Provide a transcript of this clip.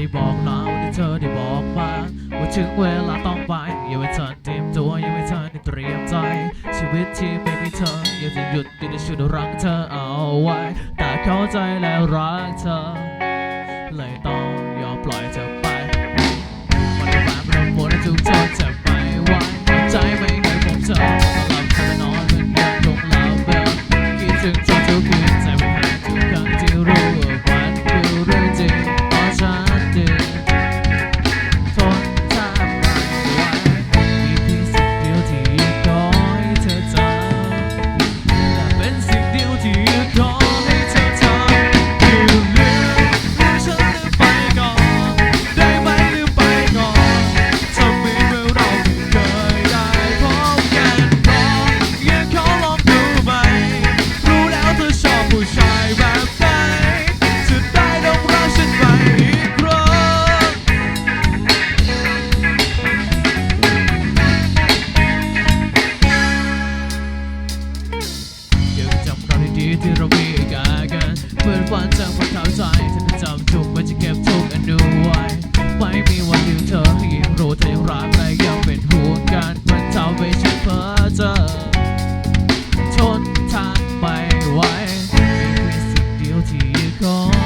ได้บอกลาวันที่เธอได้บอกมาว่าถึงเวลาต้องไปอย่าไปทันเตรียมตัวอย่าไปทันเตรียมใจ ชีวิตที่ไม่มีเธออยากจะหยุดที่จะชุดรักเธอเอาไว้ แต่เข้าใจและรักเธอ gone.